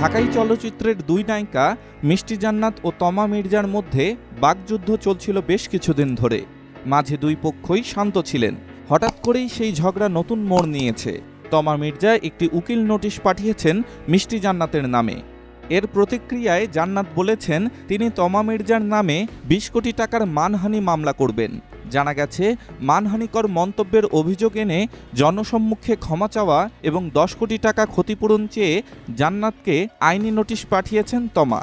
ঢাকাই চলচ্চিত্রের দুই নায়িকা মিষ্টি জান্নাত ও তমা মির্জার মধ্যে বাকযুদ্ধ চলছিল বেশ কিছুদিন ধরে। মাঝে দুই পক্ষই শান্ত ছিলেন। হঠাৎ করেই সেই ঝগড়া নতুন মোড় নিয়েছে। তমা মির্জা একটি উকিল নোটিশ পাঠিয়েছেন মিষ্টি জান্নাতের নামে। এর প্রতিক্রিয়ায় জান্নাত বলেছেন, তিনি তমা মির্জার নামে বিশ কোটি টাকার মানহানি মামলা করবেন। জানা গেছে, মানহানিকর মন্তব্যের অভিযোগ এনে জনসম্মুখে ক্ষমা চাওয়া এবং দশ কোটি টাকা ক্ষতিপূরণ চেয়ে জান্নাতকে আইনি নোটিশ পাঠিয়েছেন তমা।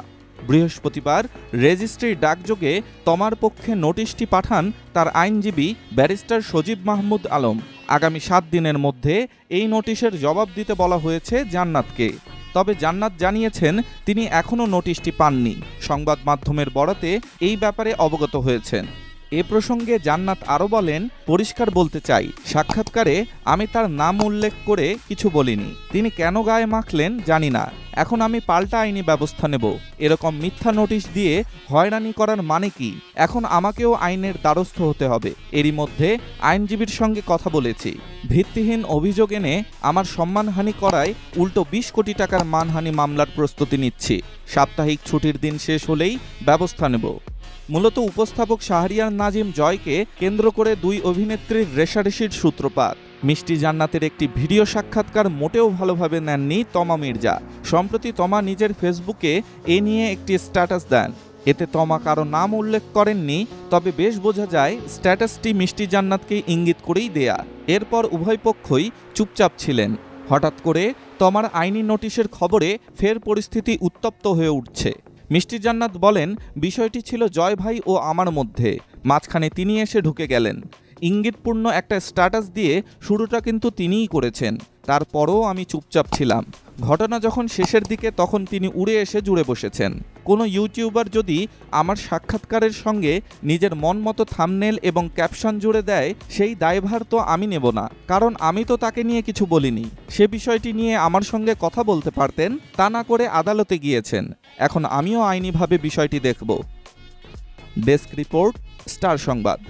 বৃহস্পতিবার রেজিস্ট্রির ডাকযোগে তমার পক্ষে নোটিশটি পাঠান তার আইনজীবী ব্যারিস্টার সজীব মাহমুদ আলম। আগামী সাত দিনের মধ্যে এই নোটিশের জবাব দিতে বলা হয়েছে জান্নাতকে। তবে জান্নাত জানিয়েছেন, তিনি এখনও নোটিশটি পাননি। সংবাদ মাধ্যমের বরাতে এই ব্যাপারে অবগত হয়েছেন। এ প্রসঙ্গে জান্নাত আরও বলেন, পরিষ্কার বলতে চাই, সাক্ষাৎকারে আমি তার নাম উল্লেখ করে কিছু বলিনি। তিনি কেন গায়ে মাখলেন জানি না। এখন আমি পাল্টা আইনি ব্যবস্থা নেব। এরকম মিথ্যা নোটিশ দিয়ে হয়রানি করার মানে কি? এখন আমাকেও আইনের দ্বারস্থ হতে হবে। এরই মধ্যে আইনজীবীর সঙ্গে কথা বলেছি। ভিত্তিহীন অভিযোগ এনে আমার সম্মানহানি করায় উল্টো বিশ কোটি টাকার মানহানি মামলার প্রস্তুতি নিচ্ছি। সাপ্তাহিক ছুটির দিন শেষ হলেই ব্যবস্থা নেব। মূলত উপস্থাপক শাহরিয়ার নাজিম জয়কে কেন্দ্র করে দুই অভিনেত্রীর রেশারেশির সূত্রপাত। মিষ্টি জান্নাতের একটি ভিডিও সাক্ষাৎকার মোটেও ভালোভাবে নেননি তমা মির্জা। সম্প্রতি তমা নিজের ফেসবুকে এ নিয়ে একটি স্ট্যাটাস দেন। এতে তমা কারও নাম উল্লেখ করেননি, তবে বেশ বোঝা যায় স্ট্যাটাসটি মিষ্টি জান্নাতকে ইঙ্গিত করেই দেয়া। এরপর উভয় পক্ষই চুপচাপ ছিলেন। হঠাৎ করে তমার আইনি নোটিশের খবরে ফের পরিস্থিতি উত্তপ্ত হয়ে উঠছে। মিষ্টি জান্নাত বলেন, বিষয়টি ছিল জয় ভাই ও আমার মধ্যে। মাঝখানে তিনি এসে ঢুকে গেলেন। ইঙ্গিতপূর্ণ একটা স্ট্যাটাস দিয়ে শুরুটা কিন্তু তিনিই করেছেন। তারপরও আমি চুপচাপ ছিলাম। ঘটনা যখন শেষের দিকে তখন তিনি উড়ে এসে জুড়ে বসেছেন। কোনো ইউটিউবার যদি আমার সাক্ষাৎকারের সঙ্গে নিজের মন মতো থামনেল এবং ক্যাপশন জুড়ে দেয়, সেই দায়ভার তো আমি নেব না। কারণ আমি তো তাকে নিয়ে কিছু বলিনি। সে বিষয়টি নিয়ে আমার সঙ্গে কথা বলতে পারতেন, তা না করে আদালতে গিয়েছেন। এখন আমিও আইনিভাবে বিষয়টি দেখব। ডেস্ক রিপোর্ট, স্টার সংবাদ।